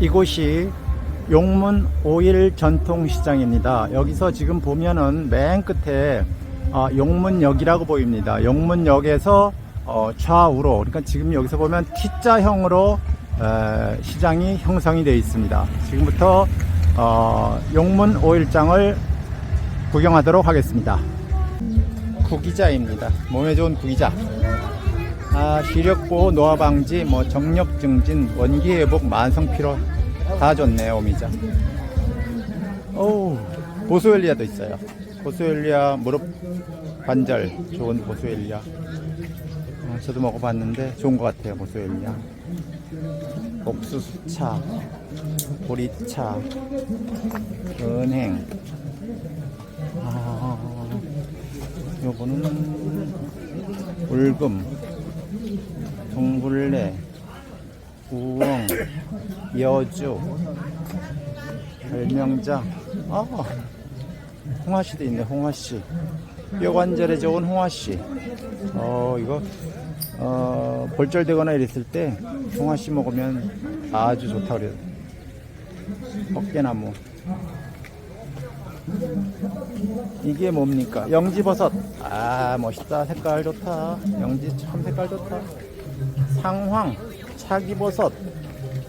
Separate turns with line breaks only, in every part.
이곳이 용문 오일 전통시장입니다. 여기서 지금 보면은 맨 끝에 아, 용문역이라고 보입니다. 용문역에서 어, 좌우로 그러니까 지금 여기서 보면 T자형으로 에, 시장이 형성이 되어 있습니다. 지금부터 어, 용문 오일장을 구경하도록 하겠습니다. 구기자입니다. 몸에 좋은 구기자. 아, 시력 보호, 노화 방지, 뭐 정력 증진, 원기 회복, 만성 피로 다 좋네요, 오미자. 오, 보소엘리아도 있어요. 보소엘리아 무릎 관절 좋은 보소엘리아. 어, 저도 먹어봤는데 좋은 것 같아요, 보소엘리아. 옥수수차, 보리차, 은행. 아, 요거는 울금, 동굴레, 우엉, 여주, 별명장, 아, 홍화씨도 있네, 홍화씨. 뼈관절에 좋은 홍화씨. 어, 이거, 어, 골절되거나 이랬을 때 홍화씨 먹으면 아주 좋다고 그래요. 어깨나무. 이게 뭡니까? 영지버섯. 아, 멋있다. 색깔 좋다. 영지 참 색깔 좋다. 상황, 차기버섯.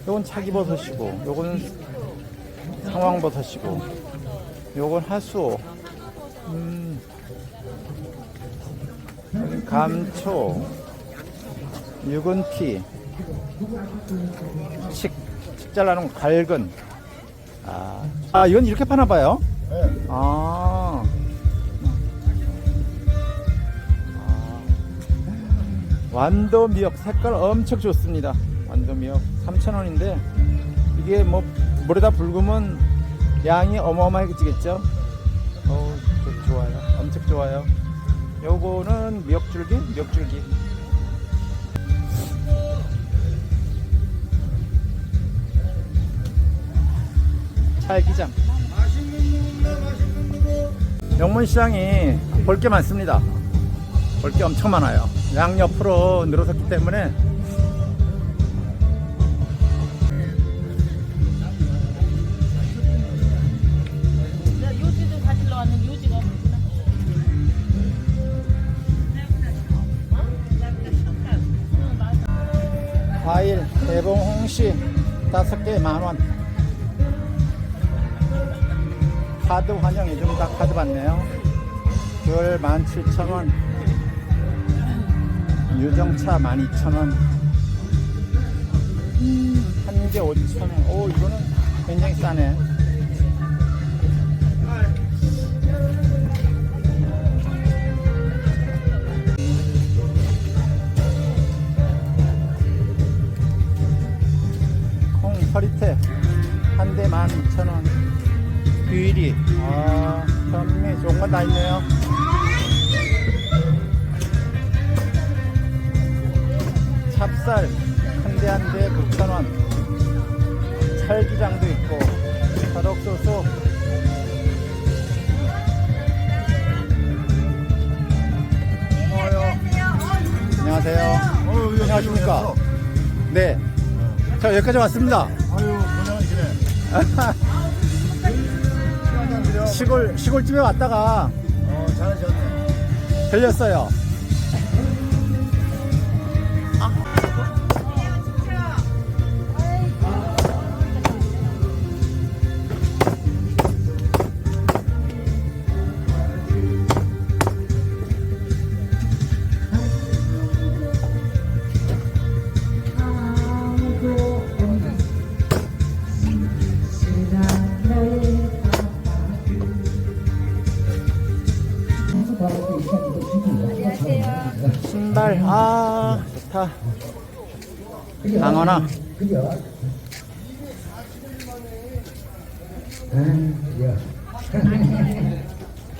요건 차기버섯이고, 요거는 상황버섯이고, 요건 하수오. 음, 감초, 유근피, 칡, 칡 잘라놓은 갈근. 아, 아, 이건 이렇게 파나봐요? 아. 아. 완도 미역 색깔 엄청 좋습니다. 완도 미역 3,000원인데 이게 뭐 물에다 불구면 양이 어마어마해지겠죠? 어우, 좋- 좋아요. 엄청 좋아요. 요거는 미역줄기? 미역줄기. 찰기장. 영문시장이 볼 게 많습니다. 볼 게 엄청 많아요. 양옆으로 늘어섰기 때문에. 과일, 대봉, 홍시 다섯 개에 만 원. 카드 환영 요즘 다 카드 받네요. 귤 17,000원. 유정차 12,000원. 한 개 5,000원. 오, 이거는 굉장히 싸네. 안녕하세요 안녕하십니까 네. 자, 여기까지 왔습니다.
아유 고생하시네
시골, 시골집에 왔다가
어 잘하셨네
들렸어요. 신발, 아, 좋다. 강원아.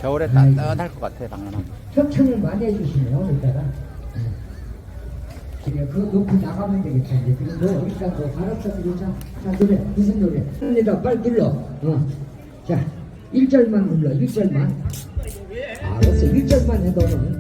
겨울에 따뜻할 것 같아, 강원아.
협찬을 많이 해주시네요, 이따가. 그래, 그거 놓고 나가면 되겠다. 그럼 너 여기다 너 알았어, 그러자. 자, 노래, 무슨 노래? 합니다, 빨리 불러. 어. 자, 1절만 불러, 1절만. 알았어, 1절만 해, 너는.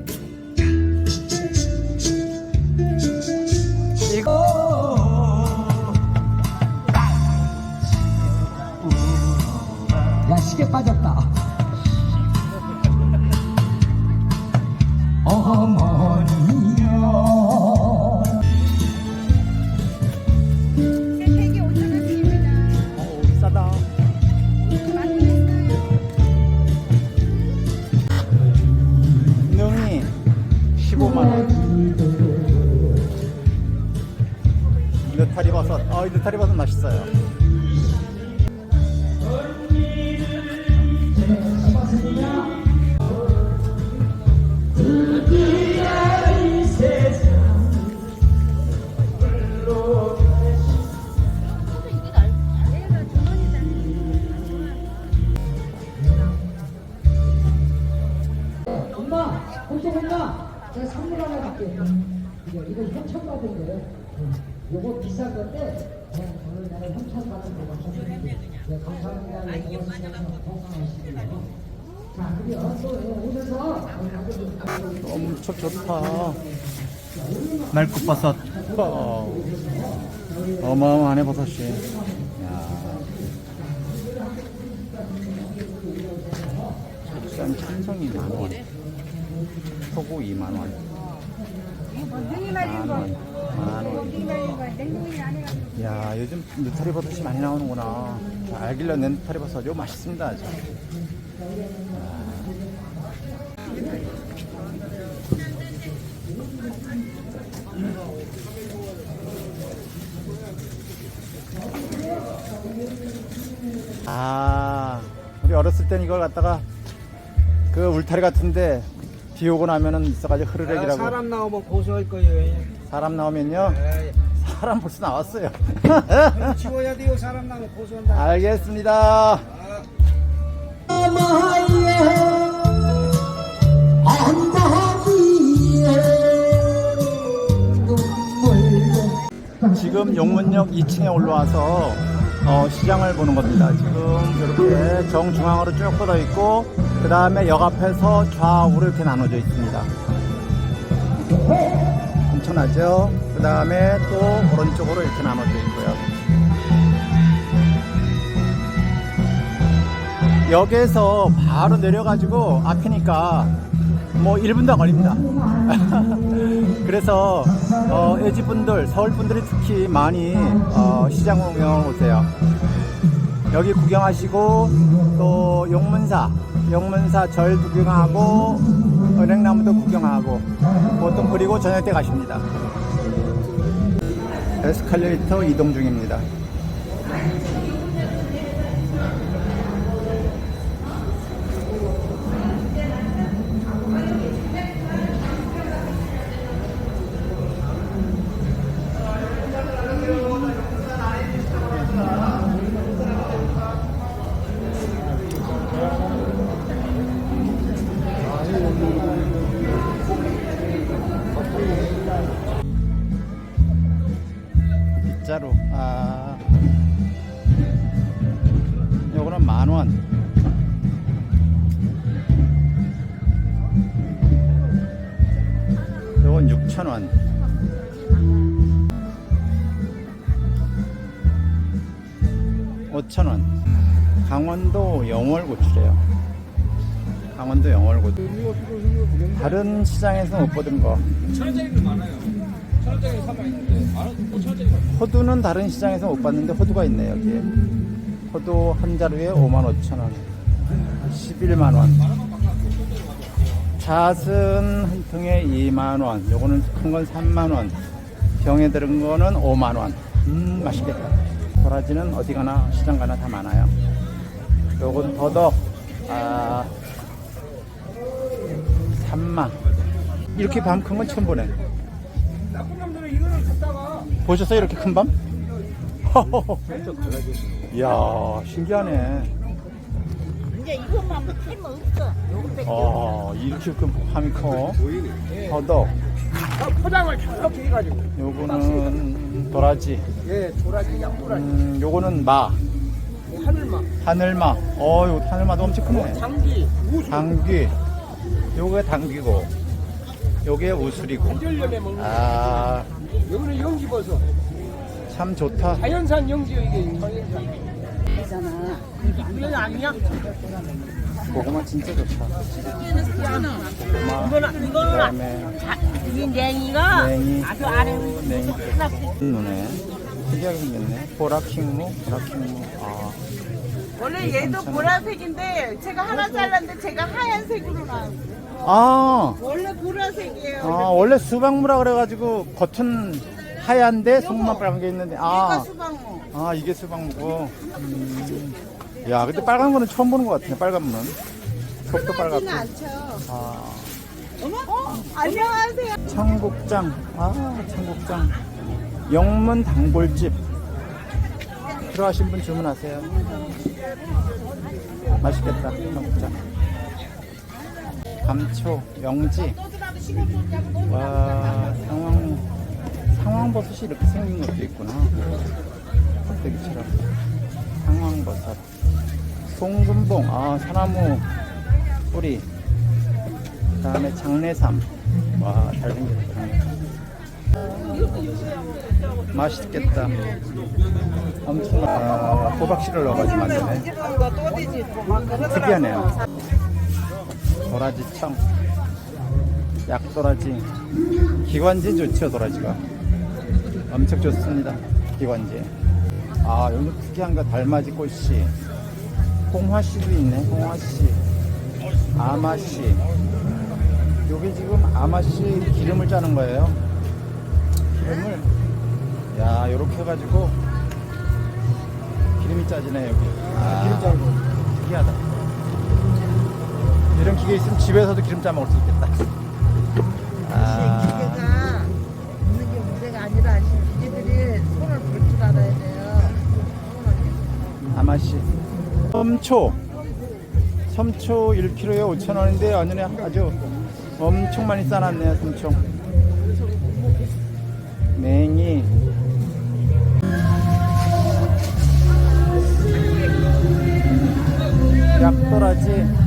엄청 좋다. 날꽃버섯. 어, 어마어마하네 버섯이. 야. 국산 참송이 만 원. 소고 2만 원. 만 원. 만 원.
냉동이 안 해가지고.
야 요즘 느타리 버섯이 많이 나오는구나. 자, 알길래 낸 느타리 버섯 이거 맛있습니다. 아주. 아, 우리 어렸을 땐 이걸 갖다가 그 울타리 같은데 비 오고 나면은 있어가지고 흐르륵이라고
사람 나오면 고소할 거예요.
사람 나오면요
에이,
사람 벌써 나왔어요.
지워야 돼요. 사람 나오면 고소한다.
알겠습니다. 지금 용문역 2층에 올라와서 어, 시장을 보는 겁니다. 지금 이렇게 정중앙으로 쭉 뻗어 있고 그 다음에 역 앞에서 좌우로 이렇게 나눠져 있습니다. 엄청나죠? 그 다음에 또 오른쪽으로 이렇게 나눠져 있고요. 역에서 바로 내려가지고 앞이니까 뭐 1분도 안 걸립니다. 그래서 어, 애지분들, 서울 분들이 특히 많이 어, 시장 구경 오세요. 여기 구경하시고 또 용문사, 용문사 절 구경하고 은행나무도 구경하고 보통 그리고 저녁 때 가십니다. 에스컬레이터 이동 중입니다. 3,000원. 오천 원. 강원도 영월고추래요. 강원도 영월고추. 다른 시장에서 못 보던 거. 천원짜리도 많아요. 천원짜리 사만 있는데 천원짜리 호두는 다른 시장에서 못 봤는데 호두가 있네 여기에. 호두 한 자루에 5만 5천원. 11만원. 잣은 한 통에 2만 원 요거는 큰 건 3만 원. 병에 들은 거는 5만 원 음 맛있겠다. 도라지는 어디 가나 시장 가나 다 많아요. 요건 더덕 아 3만. 이렇게 밤 큰 건 처음 보네 보셨어요? 이렇게 큰 밤? 이야 신기하네.
이제 이것만 하면 없어. 요거 뺏겨.
아 이렇게 큰 밤이 커. 더덕.
포장을 이렇게 해가지고.
요거는 도라지.
예, 조라지, 양조라지,
음 요거는 마.
하늘막,
하늘마. 어 요 하늘마도 엄청 크네.
장기, 우수,
당귀. 요게 당귀고. 요게 우술이고.
한절염에 먹는.
아
여기는 영지 버섯.
참 좋다.
자연산 영지요 이게 자연산.
있잖아.
이거 아니야?
고구마 진짜 좋다. 고구마,
이거는 이거는
그다음에
이 냉이가
냉이,
아주
오, 냉이.
하나
눈에 특이하게 생겼네. 보라킹무, 보라킹무. 아,
원래 얘도
괜찮아.
보라색인데 제가 하나 잘랐는데 제가 하얀색으로 나왔어요.
아,
원래 보라색이에요.
아 원래 수박무라 그래가지고 겉은 하얀데 속만 빨간 게 있는데 아,
수박무.
아 이게 수박무고. 음. 야, 근데 빨간 거는 처음 보는 것 같네. 빨간 무는. 속도 빨갛고.
않죠.
아,
어머? 어? 안녕하세요.
청국장. 아, 청국장. 영문 단골집. 필요하신 분 주문하세요. 맛있겠다. 청국장. 감초, 영지. 와, 상황, 상황버섯이 이렇게 생긴 것도 있구나. 껍데기처럼. 상황버섯. 송금봉, 아, 사나무 뿌리. 그 다음에 장례삼. 와, 잘생겼다. 맛있겠다. 엄청, 아, 호박씨를 넣어가지고 만드네. 특이하네요. 도라지청. 약도라지. 기관지 좋죠, 도라지가. 엄청 좋습니다. 기관지. 아, 여기 특이한 거 달맞이 꽃씨. 홍화씨도 있네, 홍화씨. 아마씨. 여기 지금 아마씨 기름을 짜는 거예요. 기름을. 야, 요렇게 해가지고 기름이 짜지네, 여기. 아, 기름 짜고. 특이하다. 이런 기계 있으면 집에서도 기름 짜 먹을 수 있겠다. 아마씨. 섬초. 섬초 1kg에 5,000원인데 완전히 아주 엄청 많이 싸놨네요, 섬초. 냉이. 약도라지.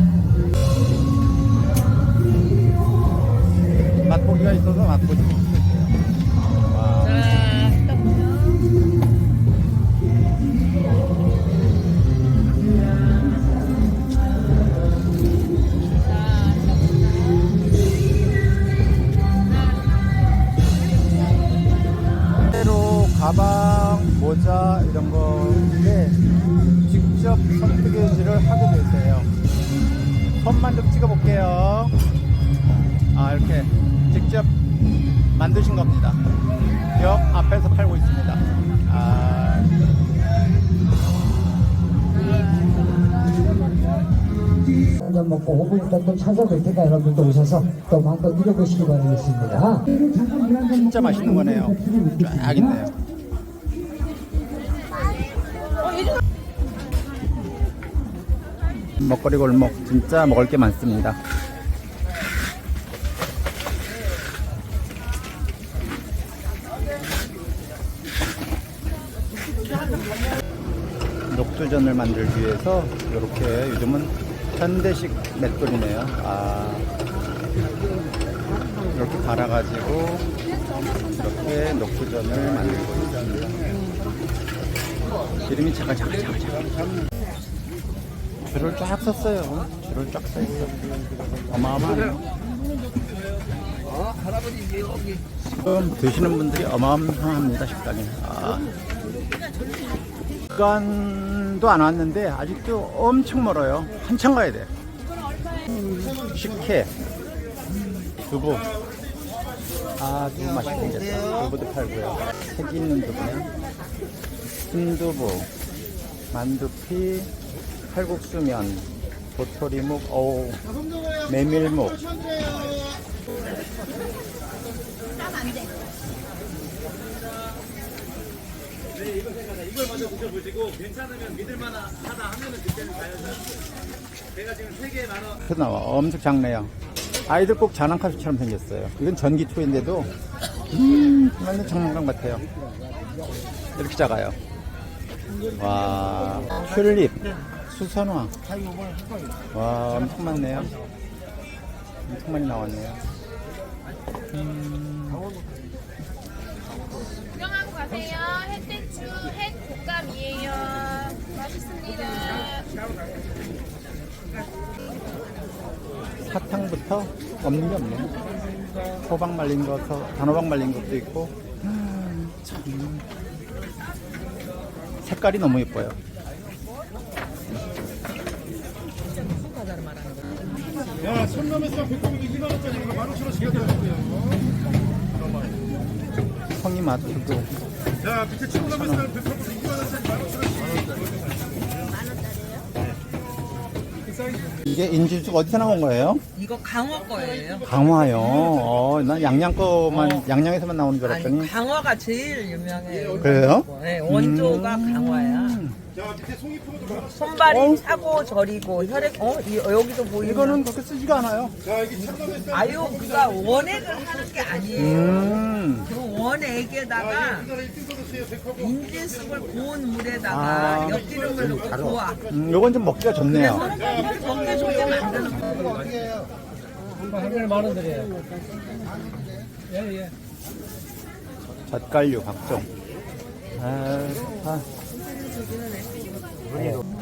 이렇게 직접 만드신 겁니다. 역 앞에서 팔고 있습니다. 아,
한잔 먹고 5분 있다 또 찾아뵐 테니까 여러분도 오셔서 또 마음껏 누려보시기 바라겠습니다.
진짜 맛있는 거네요. 쫙 있네요. 먹거리 골목 진짜 먹을 게 많습니다. 녹두전을 만들기 위해서 이렇게 요즘은 현대식 맷돌이네요. 아, 이렇게 갈아가지고 이렇게 녹두전을 만들고 있습니다. 기름이 자글자글자글자글. 줄을 쫙 섰어요. 줄을 쫙서 있어. 어마어마해요. 지금 드시는 분들이 어마어마합니다 식당에. 아. 시간도 안 왔는데 아직도 엄청 멀어요. 한참 가야 돼. 식혜, 두부. 아, 두부 맛있게 생겼다. 두부도 팔고요. 색이 있는 두부네. 순두부, 만두피, 칼국수면, 도토리묵, 어우, 메밀묵. 그 나와 엄청 작네요. 아이들 꼭 장난감처럼 생겼어요. 이건 전기초인데도 음, 완전 장난감 같아요. 이렇게 작아요. 와, 튤립, 수선화. 와, 엄청 많네요. 엄청 많이 나왔네요.
구경하고 가세요. 햇대 핵 곶감이에요. 맛있습니다.
사탕부터 없는 게 없네. 호박 말린 거, 단호박 말린 것도 있고. 음, 참. 색깔이 너무 예뻐요.
야, 천남에서 100고기 2만 원짜리 이거 만 원씩 시켰다고요.
성이마트도
자, 밑에 친구남에서 백봉도 2만 원짜리 15,000원씩.
이게 인진숙 어디서 나온 거예요?
이거 강화 거예요.
강화요. 어, 난 양양 거만 양양에서만 나오는 줄
아니
알았더니
강화가 제일 유명해요.
그래요?
네, 원조가 강화야. 손발이 차고 저리고 혈액 어 이, 여기도 보이면
이거는 그렇게 쓰지가 않아요.
아유 그가 원액을 하는 게 아니에요.
음.
그 원액에다가
우리나라 1등 서비스예요, 백화고.
인진숙을 고운 물에다가
아.
엿기름을 넣고 고아.
음, 요건 좀 먹기가 좋네요.
적게 적게 만드는 거.
젓갈류 각종. 아, 아.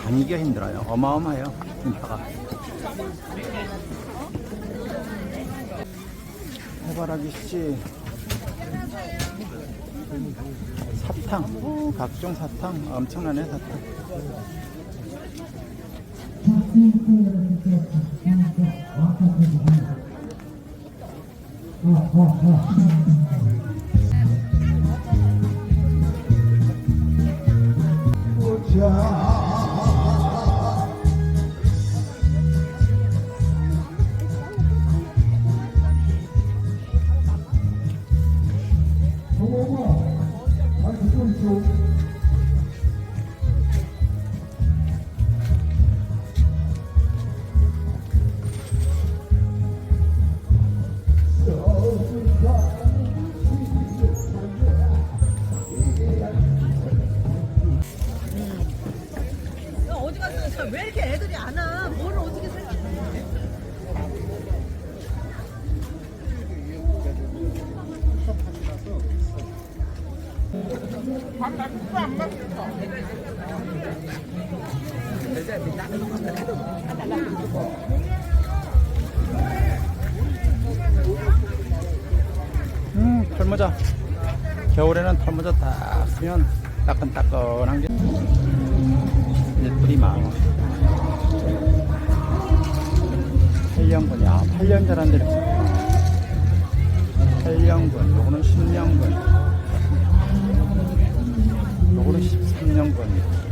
다니기가 힘들어요. 어마어마해요. 인파가. 해바라기 씨. 사탕. 오, 각종 사탕. 엄청나네, 사탕.
어디
털모자. 겨울에는 털모자 딱 쓰면 따끈따끈한 게. 이제 뿌리 마음. 8년분, 야, 8년 자란데 이렇게. 8년분, 요거는 10년분. 요거는 13년분.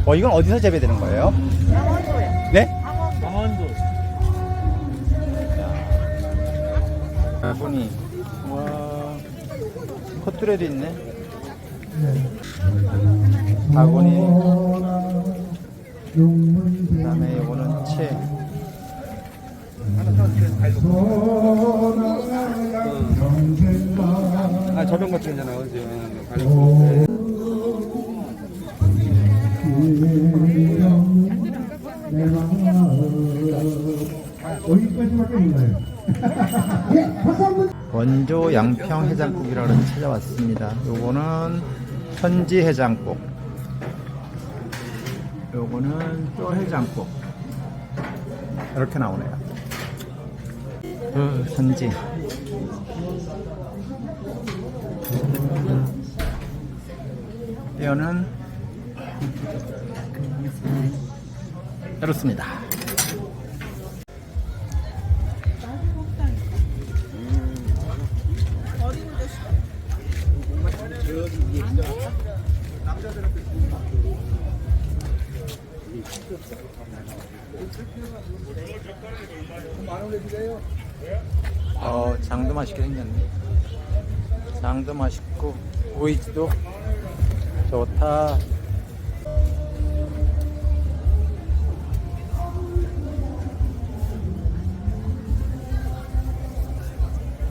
어, 이건 어디서 재배되는 거예요? 네? 강원도. 분이 와 콧뚜레도 있네. 바구니. 그 다음에 이거는 채.
아 저런 것 있잖아 어제
여기까지밖에 몰라요.
원조 양평 해장국이라고 찾아왔습니다. 요거는 현지 해장국. 요거는 뼈 해장국. 이렇게 나오네요. 그 현지. 뼈는 이렇습니다 어, 장도 맛있게 생겼네. 장도 맛있고, 오이지도 좋다.